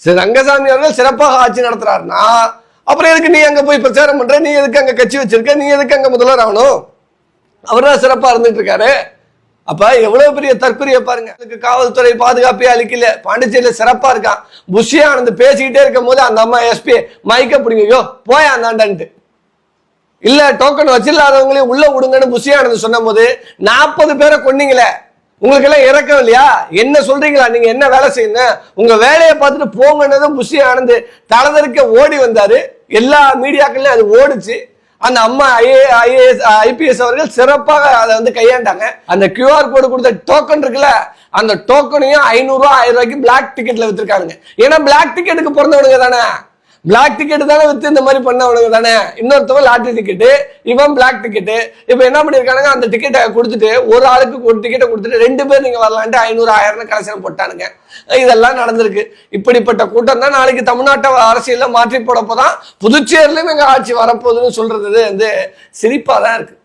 சரி ரங்கசாமி அவர்கள் சிறப்பாக ஆட்சி நடத்துறாருன்னா அப்புறம் எதுக்கு நீ அங்க போய் பிரச்சாரம் பண்ற? நீ எதுக்கு அங்க கட்சி வச்சிருக்க? நீ எதுக்கு அங்க முதல்வர் ஆகணும்? அவர் தான் சிறப்பா இருந்துட்டு இருக்காரு அப்ப எவ்வளவு பெரிய தற்கொலையை பாருங்க. காவல்துறை பாதுகாப்பே அளிக்கல. பாண்டிச்சேரியில சிறப்பா இருக்கான். புஷி ஆனந்த் பேசிக்கிட்டே இருக்கும் போது அந்த அம்மா எஸ்பி மைக்க பிடிங்கயோ போய் போயா அந்தாண்டான்ட்டு இல்ல டோக்கன் வச்சில்லாதவங்களையும் உள்ள விடுங்கன்னு புஷி ஆனந்த் சொன்ன போது நாற்பது பேரை கொன்னீங்களே. உங்களுக்கு எல்லாம் இறக்கம் இல்லையா? என்ன சொல்றீங்களா? நீங்க என்ன வேலை செய்யணும்? உங்க வேலையை பார்த்துட்டு போங்கன்னதும் புஷி ஆனந்த் தலதறிக்க ஓடி வந்தாரு. எல்லா மீடியாக்கள்லயும் அது ஓடிச்சு. அந்த அம்மா ஐஏ ஐஏஎஸ் ஐபிஎஸ் அவர்கள் சிறப்பாக அதை வந்து கையாண்டாங்க. அந்த கியூஆர் கோடு கொடுத்த டோக்கன் இருக்குல்ல அந்த டோக்கனையும் ஐநூறுரூவா ஆயிரம் ரூபாய்க்கு பிளாக் டிக்கெட்ல வித்துருக்கானுங்க. ஏன்னா பிளாக் டிக்கெட்டுக்கு பிறந்தவனுங்க தானே? பிளாக் டிக்கெட் தானே வித்து இந்த மாதிரி பண்ணவனுங்க தானே? இன்னொருத்தவன் லாட்டரி டிக்கெட்டு இவன் பிளாக் டிக்கெட்டு இப்போ என்ன பண்ணியிருக்கானுங்க அந்த டிக்கெட்டை கொடுத்துட்டு ஒரு ஆளுக்கு ஒரு டிக்கெட்டை கொடுத்துட்டு ரெண்டு பேர் நீங்க வரலான்ட்டு ஐநூறு ஆயிரம் கலெக்ஷன் போட்டானுங்க. இதெல்லாம் நடந்திருக்கு. இப்படிப்பட்ட கூட்டம் தான் நாளைக்கு தமிழ்நாட்டை அரசியல்ல மாற்றி போடப்போ தான் புதுச்சேரியிலும் எங்க ஆட்சி வரப்போகுதுன்னு சொல்றது வந்து சிரிப்பா தான் இருக்கு.